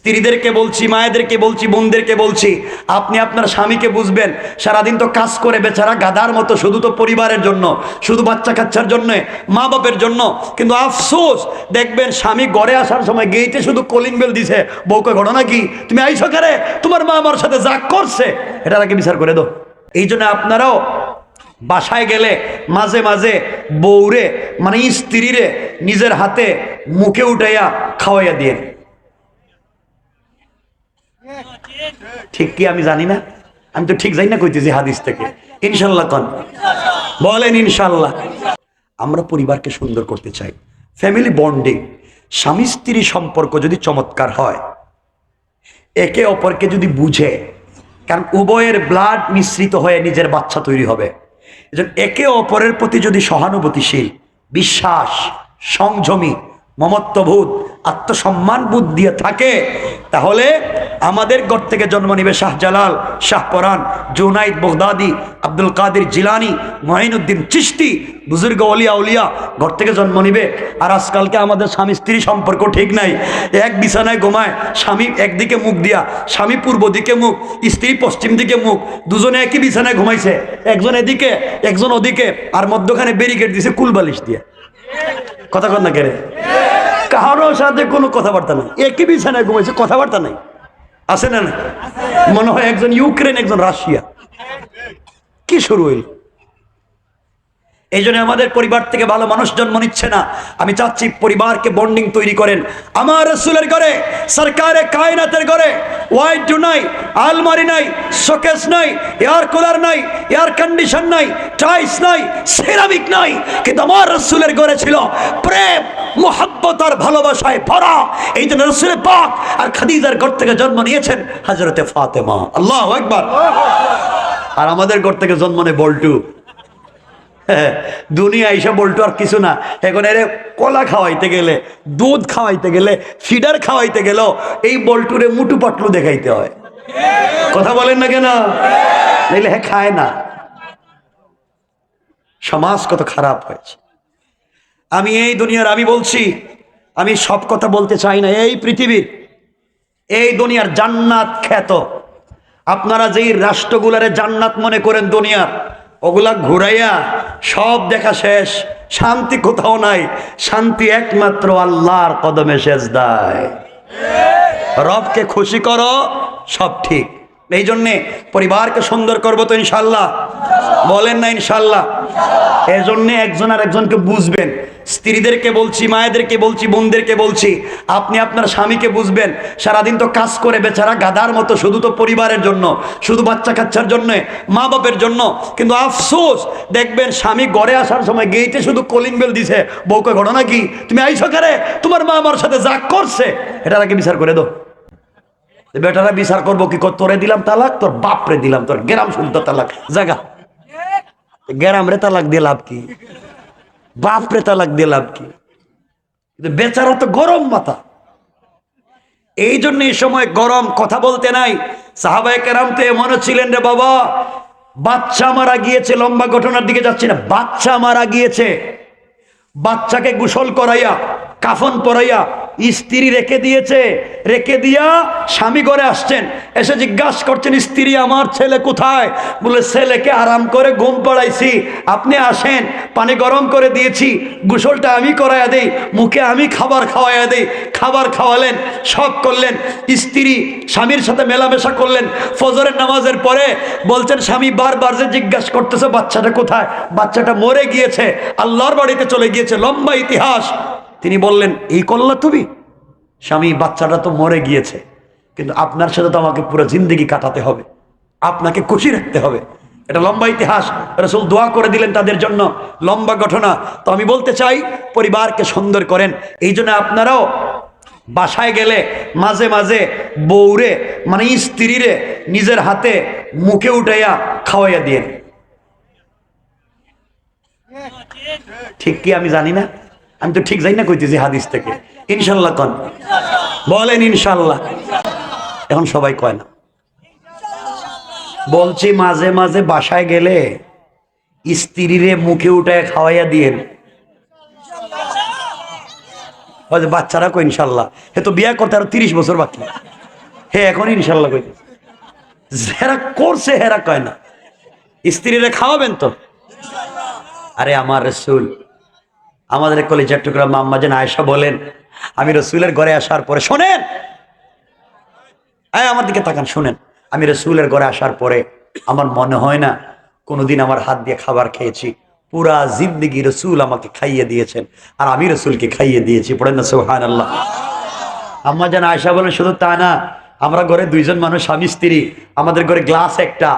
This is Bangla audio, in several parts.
স্ত্রীদেরকে বলছি, মায়েদেরকে বলছি, বোনদেরকে বলছি, আপনি আপনার স্বামীকে বুঝবেন, সারাদিন তো কাজ করে বেচারা গাদার মতো, শুধু তো পরিবারের জন্য, শুধু বাচ্চা কাচ্চার জন্য, মা বাপের জন্য। কিন্তু আফসোস, দেখবেন স্বামী ঘরে আসার সময় গেইটে শুধু কলিং বেল দিছে বউকে ঘটনা কি? তুমি আইসো কারে? তোমার মা আমার সাথে যা করছে। এটা আগে বিচার করে দো এই জন্য আপনারাও বাসায় গেলে মাঝে মাঝে বউরে মানে স্ত্রীরে, নিজের হাতে মুখে উঠাইয়া খাওয়াইয়া দিয়ে ঠিক কি আমি জানি না? আমি তো ঠিক জানি না কইতেছি হাদিস থেকে। ইনশাল্লাহ কন। বলেন ইনশাল্লাহ আমরা পরিবারকে সুন্দর করতে চাই। ফ্যামিলি বন্ডিং স্বামী স্ত্রী সম্পর্ক যদি চমৎকার হয়, একে অপরকে যদি বুঝে, কারণ উভয়ের ব্লাড মিশ্রিত হয়ে নিজের বাচ্চা তৈরি হবে। একে অপরের প্রতি যদি সহানুভূতিশীল, বিশ্বাস, সংযমী, মমত্ববোধ, আত্মসম্মান বোধ দিয়ে থাকে, তাহলে আমাদের ঘর থেকে জন্ম নিবে শাহজালাল শাহপরান জুনাইদ বগদাদি, আব্দুল কাদের জিলানি মহিনুদ্দিন চিস্তি বুজুর্গ অলিয়া উলিয়া ঘর থেকে জন্ম নিবে। আর আজকালকে আমাদের স্বামী স্ত্রী সম্পর্ক ঠিক নাই। এক বিছানায় ঘুমায়, স্বামী একদিকে মুখ দিয়া, স্বামী পূর্ব দিকে মুখ, স্ত্রী পশ্চিম দিকে মুখ, দুজনে একই বিছানায় ঘুমাইছে, একজন এদিকে, একজন ওদিকে, আর মধ্যখানে ব্যারিকেড দিছে কুলবালিশ দিয়ে। কথা কন না কেড়ে কারোর সাথে কোনো কথাবার্তা নাই। একই বিছানায় ঘুমাইছে, কথাবার্তা নাই। আছে না মনে হয় একজন ইউক্রেন একজন রাশিয়া। কি শুরু হইল? এই জন্য আমাদের পরিবার থেকে ভালো মানুষ জন্ম নিচ্ছে না। আমি চাচ্ছি পরিবারকে বন্ডিং তৈরি করেন। আমার রসুলের ঘরে, সরকারে, কায়নাতের ঘরে ওয়াইড নাই, আলমারি নাই, শোকেস নাই এয়ার কুলার নাই এয়ার কন্ডিশন নাই টাইস নাই সেরামিক নাই। কিন্তু আমার রসুলের ঘরে ছিল প্রেম, মোহাব্বত আর ভালোবাসায় ভরা। এই জন্য রসুলের পাক আর খাদিজার ঘর থেকে জন্ম নিয়েছেন হাজরতে ফাতেমা। আল্লাহ একবার আর আমাদের ঘর থেকে জন্ম নেয় বল্টু। দুনিয়া এইসব বল্টু আর কিছু না। এখন এর কলা খাওয়াইতে গেলে, দুধ খাওয়াইতে গেলে ফিডার খাওয়াইতে গেল এই বল্টুরে মুটু পাটলু দেখাইতে হয়। কথা বলেন না কেন? নাইলে হ্যাঁ খায় না। সমাজ কত খারাপ হয়েছে। আমি এই দুনিয়ার আমি বলছি, আমি সব কথা বলতে চাই না। এই পৃথিবীর, এই দুনিয়ার জান্নাত খ্যাত। আপনারা যেই রাষ্ট্রগুলারে জান্নাত মনে করেন দুনিয়ার ওগুলা ঘুরাইয়া সব দেখা শেষ, শান্তি কোথাও নাই, শান্তি একমাত্র আল্লাহর কদমে শেষ দেয় রবকে খুশি করো, সব ঠিক। এই জন্যে পরিবারকে সুন্দর করব তো ইনশাল্লাহ। বলেন না ইনশাল্লাহ। এই জন্যে একজন আর একজনকে বুঝবেন। স্ত্রীদেরকে বলছি, মায়েদেরকে বলছি, বোনদেরকে বলছি, আপনি আপনার স্বামীকে বুঝবেন। সারাদিন তো কাজ করে বেচারা গাদার মতো, শুধু তো পরিবারের জন্য, শুধু বাচ্চা কাচ্চার জন্য, মা বাপের জন্য। কিন্তু আফসোস, দেখবেন স্বামী ঘরে আসার সময় গেইটে শুধু কলিং বেল দিছে। বউকে ঘটনা কি? তুমি আইসো কারে তোমার মা আমার সাথে যা করছে এটা আগে বিচার করে দাও। বেটারা বিচার করব কি কর? তোরে দিলাম তালাক, তোর বাপরে দিলাম, তোর গেরাম শুনতো তালাক। জাগা গেরাম রে তালাক দিয়ে লাভ কি? বাপরে তালাক দিয়ে লাভ কি? বেচারা তো গরম মাথা। এই জন্য এই সময় গরম কথা বলতে নাই। সাহাবাই কেরাম তো এমনও ছিলেন রে বাবা, বাচ্চা মারা গিয়েছে, লম্বা ঘটনার দিকে যাচ্ছে না। বাচ্চা মারা গিয়েছে। বাচ্চাকে গোসল করাইয়া, কাফন পরাইয়া স্ত্রী রেখে দিয়েছে, রেখে দিয়া স্বামী ঘরে আসছেন। এসে জিজ্ঞাসা করছেন, স্ত্রী, আমার ছেলে কোথায়? বলে, ছেলেকে আরাম করে ঘুম পড়াইছি। আপনি আসেন, পানি গরম করে দিয়েছি, গোসলটা আমি করাইয়া দেই, মুখে আমি খাবার খাওয়াইয়া দেই। খাবার খাওয়ালেন, সব করলেন, স্ত্রী স্বামীর সাথে মেলামেশা করলেন। ফজরের নামাজের পরে বলছেন, স্বামী, বারবার যে জিজ্ঞাসা করতেছে, বাচ্চাটা কোথায়? বাচ্চাটা মরে গিয়েছে, আল্লাহর বাড়িতে চলে গিয়েছে। লম্বা ইতিহাস। তিনি বললেন, এই করলা তুমি? স্বামী, বাচ্চাটা তো মরে গিয়েছে। কিন্তু আপনার সাথে তো আমাকে পুরো জিন্দগি কাটাতে হবে। আপনাকে খুশি রাখতে হবে। এটা লম্বা ইতিহাস। রসুল দোয়া করে দিলেন তাদের জন্য। লম্বা ঘটনা। তো আমি বলতে চাই, পরিবারকে সুন্দর করেন। এই জন্য আপনারাও বাসায় গেলে মাঝে মাঝে বউরে মানে স্ত্রীরে নিজের হাতে মুখে উঠাইয়া খাওয়াইয়া দিয়ে ঠিক কি আমি জানি না? আমি তো ঠিক জানি না কইতেছি হাদিস থেকে। ইনশাল্লাহ কন। বলেন ইনশাল্লাহ। এখন সবাই কয় না। বলছি মাঝে মাঝে বাসায় গেলে স্ত্রীরে মুখে উঠায় খাওয়াইয়া দিয়েন। বাচ্চারা কো ইনশাল্লাহ। এ তো বিয়ে করতে আরও তিরিশ বছর বাকি। হে এখন ইনশাল্লাহ কইতেছে যারা করছে, হেরা কয় না। স্ত্রীরা খাওয়াবেন তো? আরে আমার রসুল আমাদের কলেজের টুকরা মাম্মা যেন আয়সা বলেন, আমি রসুলের ঘরে আসার পরে, শোনেন? আমার দিকে তাকান, শোনেন। আমি রসুলের ঘরে আসার পরে আমার মনে হয় না কোনোদিন আমার হাত দিয়ে খাবার খেয়েছি। পুরা জিন্দগি রসুল আমাকে খাইয়ে দিয়েছেন আর আমি রসুলকে খাইয়ে দিয়েছি। পড়েন না সোহান আল্লাহ আম্মা যেন আয়সা বলেন, শুধু তা না, আমরা ঘরে দুইজন মানুষ, স্বামী, স্ত্রী। আমাদের ঘরে গ্লাস একটা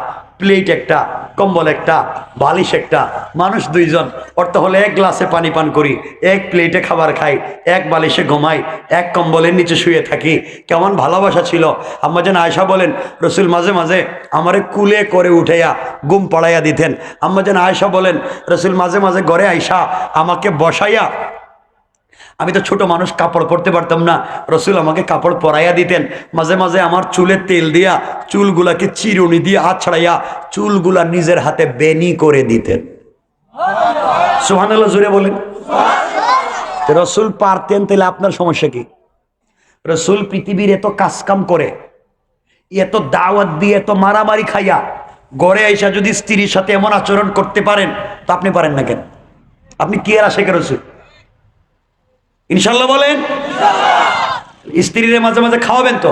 প্লেট একটা, কম্বল একটা, বালিশ একটা। মানুষ দুইজন, অর্থ হলে এক গ্লাসে পানি পান করি, এক প্লেটে খাবার খাই, এক বালিশে ঘুমাই, এক কম্বলের নিচে শুয়ে থাকি। কেমন ভালোবাসা ছিল। আম্মা যেন আয়সা বলেন, রসুল মাঝে মাঝে আমারে কুলে করে উঠাইয়া গুম পড়াইয়া দিতেন। আম্মা যেন আয়সা বলেন, রসুল মাঝে মাঝে ঘরে আয়সা আমাকে বসাইয়া আমি তো ছোট মানুষ, কাপড় পরতে পারতাম না। রসুল আমাকে কাপড় পরাইয়া দিতেন। মাঝে মাঝে আমার চুলে তেল দিয়া, চুলগুলাকে চিরুনি দিয়ে হাত ছাড়াইয়া চুলগুলা নিজের হাতে বেনি করে দিতেন। সোহানাল্লাহ জুড়ে বলেন। রসুল পারতেন, তাহলে আপনার সমস্যা কি? রসুল পৃথিবীর এত কাজকাম করে, এত দাওয়াত দিয়ে, এত মারামারি খাইয়া গড়ে আইসা যদি স্ত্রীর সাথে এমন আচরণ করতে পারেন, তো আপনি পারেন না কেন? আপনি কি আর আশে রসুল? ইনশাল্লাহ বলেন? স্ত্রীরে মাঝে মাঝে খাওয়াবেন তো?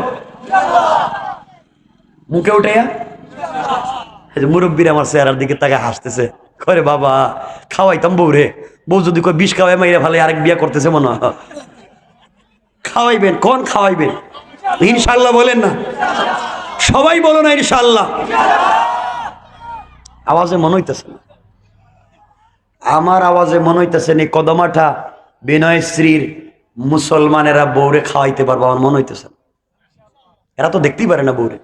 মুখে উঠে মুরব্বীর আমার চেহারার দিকে তাকে হাসতেছে। করে বাবা, খাওয়াইতাম বউ রে। বউ যদি কই বিষ খাওয়াই মাইরে ভালো আরেক বিয়া করতেছে মনে হয়। খাওয়াইবেন, কোন খাওয়াইবেন? ইনশাল্লাহ বলেন না। সবাই বলো না ইনশাল্লাহ আওয়াজে মনে হইতেছে না। আমার আওয়াজে মনে হইতেছে নি কদমাঠা বিনয় শ্রীর মুসলমানেরা বৌরে খাওয়াইতে পারব, আমার মনে হইতেছে। এরা তো দেখতেই পারে না বৌরে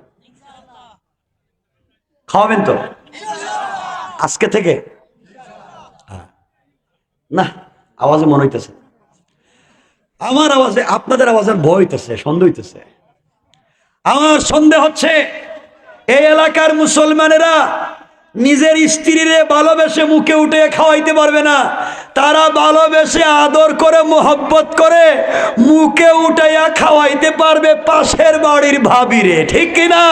খাওয়াবেন তো? আজকে থেকে? হ্যাঁ। না, আওয়াজে মনে হইতেছে। আমার আওয়াজে, আপনাদের আওয়াজের ভয় হইতেছে, সন্দেহ হইতেছে। আমার সন্দেহ হচ্ছে, এই এলাকার মুসলমানেরা নিজের স্ত্রীরে ভালোবেসে মুখে উঠে খাওয়াইতে পারবে না। তারা ভালোবেসে আদর করে, মোহব্বত করে, মুখে উঠাইয়া খাওয়াইতে পারবে পাশের বাড়ির ভাবিরে। ঠিক কিনা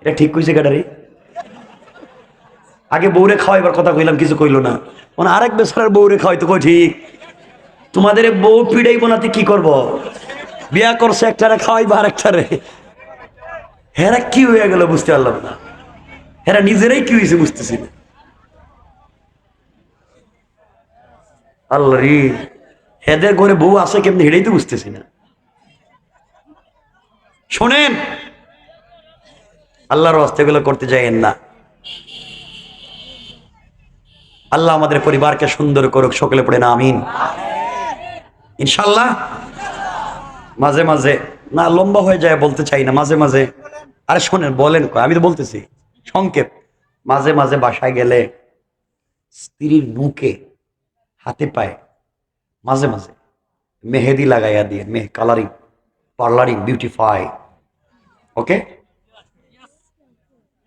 এটা ঠিক কইছে কেটারি আগে বউরে খাওয়াইবার কথা কইলাম, কিছু কইলো না। মানে আরেক বেসরার বউরে খাওয়াইতো কই ঠিক। তোমাদের বউ পিড়াই বোনাতে কি করব? বিয়া করছে একটারে, খাওয়াইবা আরেকটারে। হেরা কি হয়ে গেল বুঝতে পারলাম না। হেরা নিজেরাই কি হয়েছে বুঝতেছি না। আল্লাহ রে হেদের ঘরে বউ আছে কেমনি হেঁটেই তো বুঝতেছি না। শোনেন, আল্লাহর অস্তেগুলো করতে যাইয়েন না। আল্লাহ আমাদের পরিবারকে সুন্দর করুক, সকলে পড়ে না, আমিন। ইনশাল্লাহ মাঝে মাঝে, না লম্বা হয়ে যায় বলতে চাই না, মাঝে মাঝে। আরে শোনেন, বলেন আমি তো বলতেছি। সংক্ষেপ মাঝে মাঝে বাসায় গেলে স্ত্রীর মুখে হাতে পায়ে। মাঝে মাঝে মেহেদি লাগাইয়া দিয়ে, মেহ কালারিং পার্লারিং বিউটিফাই ওকে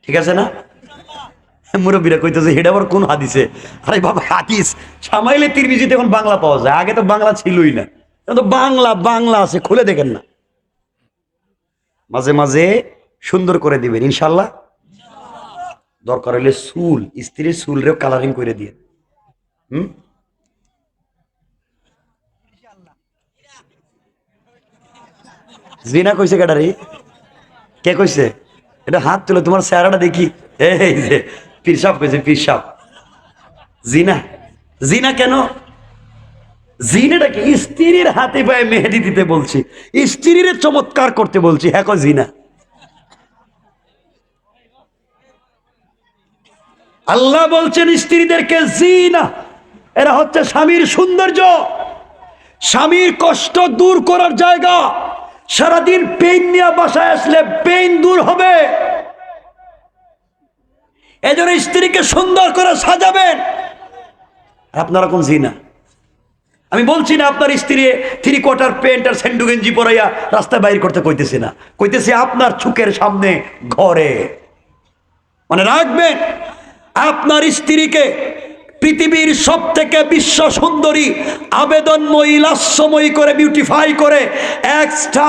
ঠিক আছে না? মুরব্বীরা কইতেছে, এটা আবার কোন হাদিসে? আরে বাবা, হাদিস। সামাইলে তিরমিজিতে এখন বাংলা পাওয়া যায়। আগে তো বাংলা ছিলই না। তো বাংলা বাংলা আছে, খুলে দেখেন না। মাঝে মাঝে সুন্দর করে দিবেন, ইনশাল্লাহ। দরকার হলে চুল, স্ত্রীর চুল রেও কালারিং করে দিয়ে। হুম? জিনা কইছে কেডারি কে কইছে? এটা হাত তুলে, তোমার চেহারাটা দেখি। এই যে, পিরসাব কইছে, পিরসাব। জিনা। জিনা কেন? জিনাটা কি? স্ত্রীর হাতে পায়ে মেহেদি দিতে বলছি। স্ত্রীর চমৎকার করতে বলছি। হ্যাঁ জিনা? আল্লাহ বলছেন স্ত্রীদেরকে জিনা। এরা হচ্ছে স্বামীর সৌন্দর্য। স্বামীর কষ্ট দূর করার জায়গা। সারাদিন পেইন নিয়ে বাসায় আসলে পেইন দূর হবে। এজন্য স্ত্রীকে সুন্দর করে সাজাবেন। আপনারা কোন জিনা? আমি বলছি না আপনার স্ত্রী থ্রি কোয়ার্টার প্যান্ট আর স্যান্ডু গেঞ্জি পরাইয়া রাস্তায় বাইর করতে কইতেছি না। কইতেছি আপনার চুকের সামনে ঘরে। মানে রাখবেন। আপনার স্ত্রীকে পৃথিবীর সব থেকে বিশ্ব সুন্দরী, আবেদনময়ী, লাস্যময়ী করে বিউটিফাই করে এক্সট্রা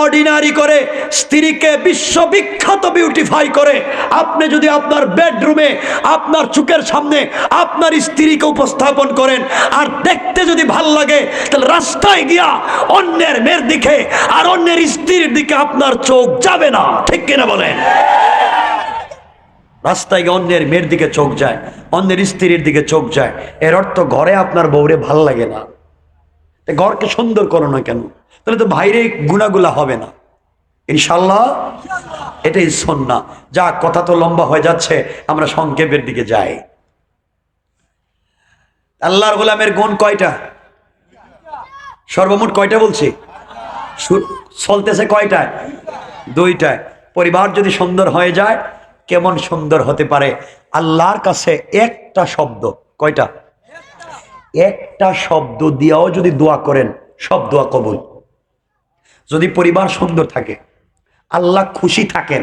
অর্ডিনারি করে স্ত্রীকে বিশ্ববিখ্যাত বিউটিফাই করে, আপনি যদি আপনার বেডরুমে আপনার চোখের সামনে আপনার স্ত্রীকে উপস্থাপন করেন আর দেখতে যদি ভালো লাগে, তাহলে রাস্তায় গিয়া অন্যের মেয়ের দিকে আর অন্যের স্ত্রীর দিকে আপনার চোখ যাবে না। ঠিক কিনা বলেন? রাস্তায় গিয়ে অন্যের মেয়ের দিকে চোখ যায়, অন্যের স্ত্রীর দিকে চোখ যায়। এর অর্থ ঘরে আপনার বউরে ভালো লাগে না। ঘরকে সুন্দর করো না কেন? তাহলে তো বাইরে গুণাগুলা হবে না। ইনশাল্লাহ এটাই সন্না যা কথা তো লম্বা হয়ে যাচ্ছে, আমরা সংক্ষেপের দিকে যাই। আল্লাহর গোলামের গুণ কয়টা? সর্বমোট কয়টা বলছি? চলতেছে কয়টায়? দুইটায়। পরিবার যদি সুন্দর হয়ে যায় কেমন সুন্দর হতে পারে? আল্লাহর কাছে একটা শব্দ। কয়টা? একটা শব্দ দিয়েও যদি দোয়া করেন, সব দোয়া কবুল। যদি পরিবার সুন্দর থাকে, আল্লাহ খুশি থাকেন,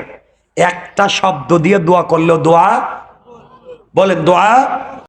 একটা শব্দ দিয়ে দোয়া করলেও দোয়া? বলেন দোয়া?